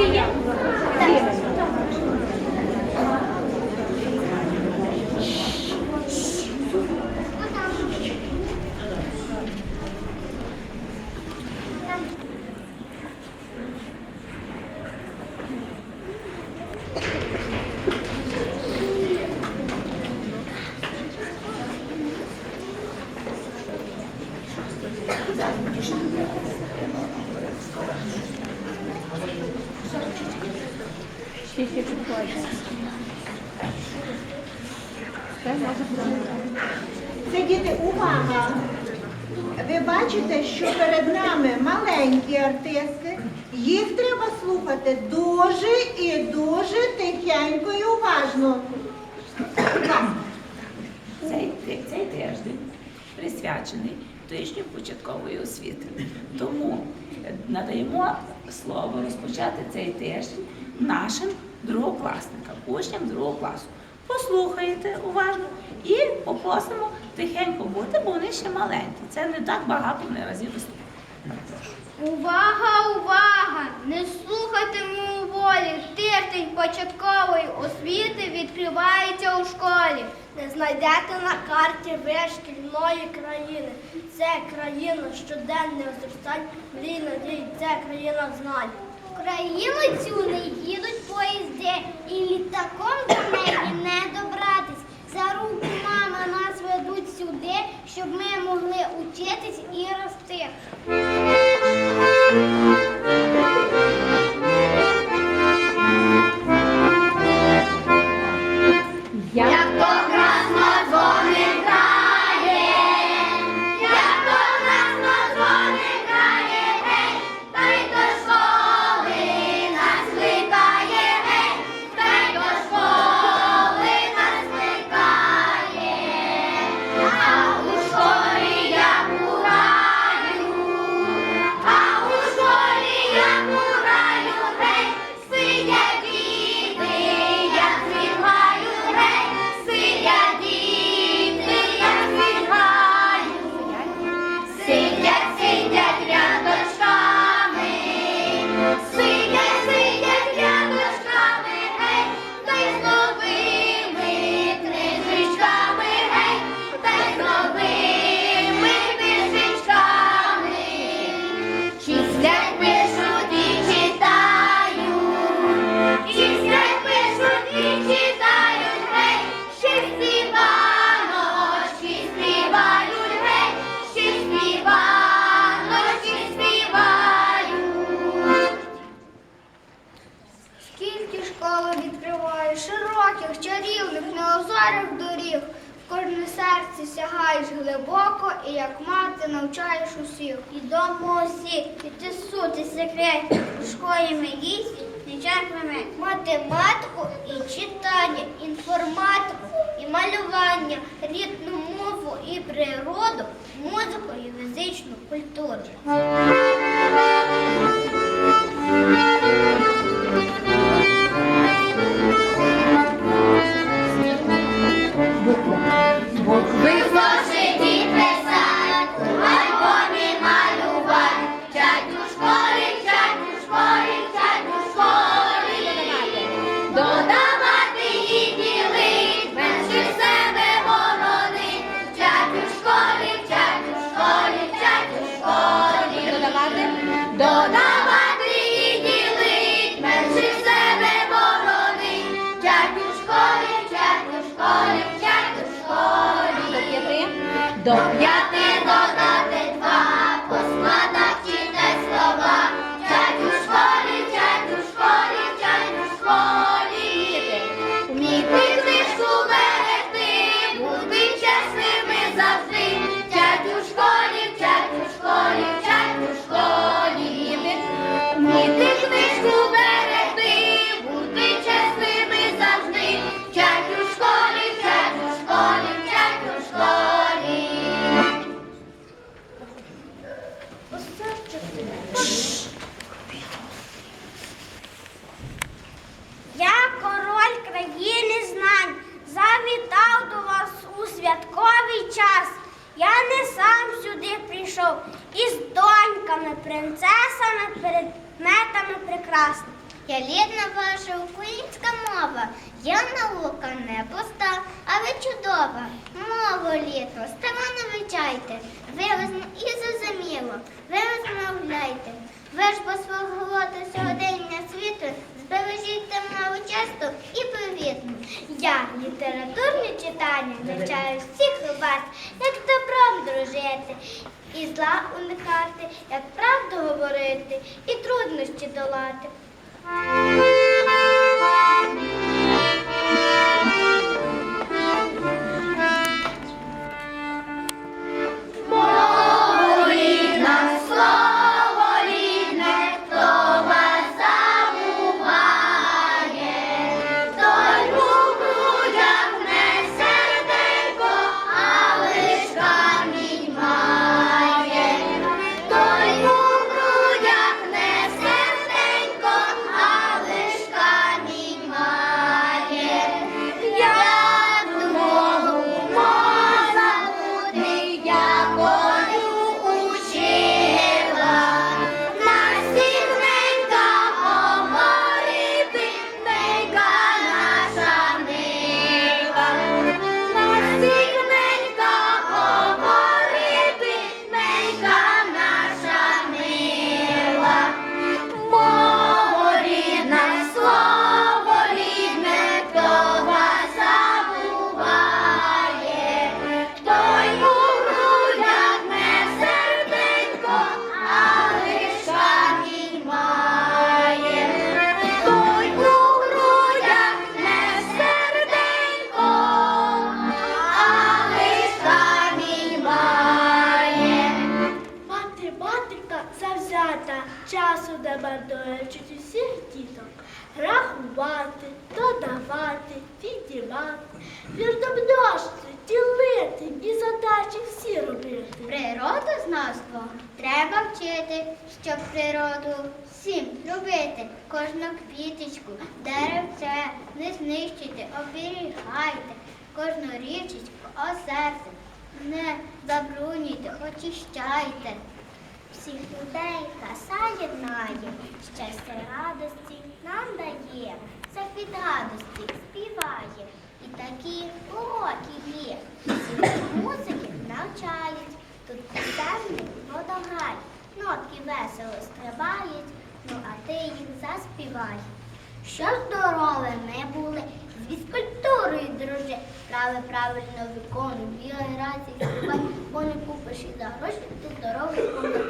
Всі є? Підходить? Це може бути. Це діти, увага! Ви бачите, що перед нами маленькі артисти. Їх треба слухати дуже і дуже тихенько і уважно. Цей, цей тиждень присвячений тижню початкової освіти. Тому надаємо слово розпочати цей тиждень нашим другокласникам, учням другого класу. Послухаєте уважно і попросимо тихенько бути, бо вони ще маленькі. Це не так багато вони разів. Увага, увага! Не слухайте волі. Тиждень початкової освіти відкривається у школі. Не знайдете на карті ви шкільної країни. Це країна щоденних зростань, мрій надій, це країна знань. В країну цю не їдуть поїзди, і літаком до неї не добратись. За руку мама нас ведуть сюди, щоб ми могли учитись і рости. Серце сягаєш глибоко і як мати навчаєш усіх. Відомо усі, і ти сути секрет. Ми їсть, нечерпними математику і читання, інформатику і малювання, рідну мову і природу, музику і фізичну культуру. До п'яти прийшов із доньками, принцесами, предметами прекрасними. Я рідна ваша українська мова. Я наука не пуста, але чудова. Мову літо, стара не вивчайте. Виразно і зрозуміло. Ви розмовляйте. Ви ж по свого роду сьогодення світу збережіть мову часто і привітно. Я літературні читання навчаю всіх вас, як добром дружити, і зла уникати, як правду говорити, і труднощі долати. Часу нема доючить усіх діток. Рахувати, додавати, віднімати, вірномножити, ділити і задачі всі робити. Природознавство треба вчити, щоб природу всім любити. Кожну квіточку, деревце не знищуйте, оберігайте. Кожну річечку, озерце не забруднюйте, очищайте. Всіх людей краса єднає, щастя радості нам дає, від радості співає. І такі уроки є. Всі музики навчають, тут пісенний водограй, нотки весело стрибають, ну а ти їх заспівай. Що здорове ми були, з фізкультурою дружи, праве правильно виконуй, грайся, співай, бо не купиш і за гроші, ти здоровий пам'ятай.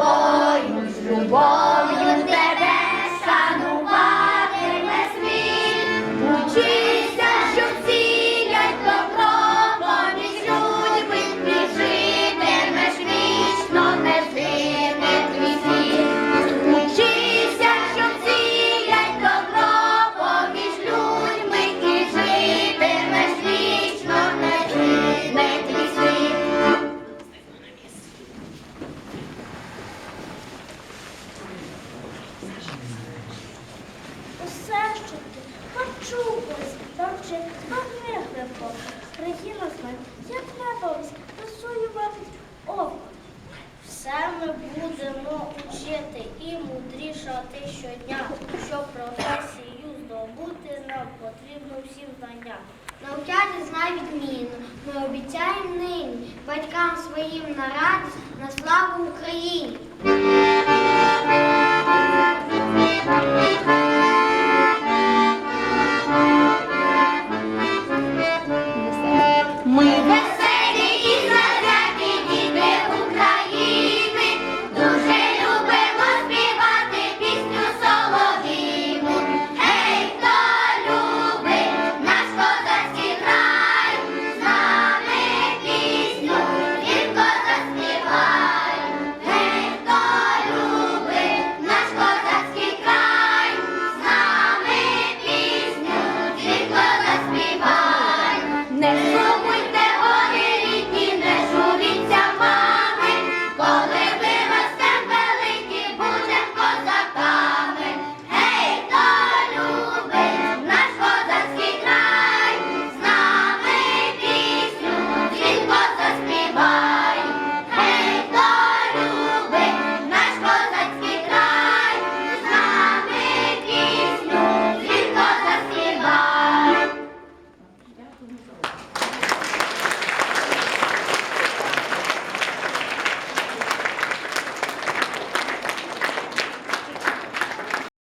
봐. Ти почулось, навчи, магни глибоко. Країна знає, як рисую мабуть око. Все ми будемо вчити і мудрішати щодня, щоб професію здобути нам потрібно всім знання. Навчати знай відмінно, ми обіцяємо нині батькам своїм на радість, на славу Україні.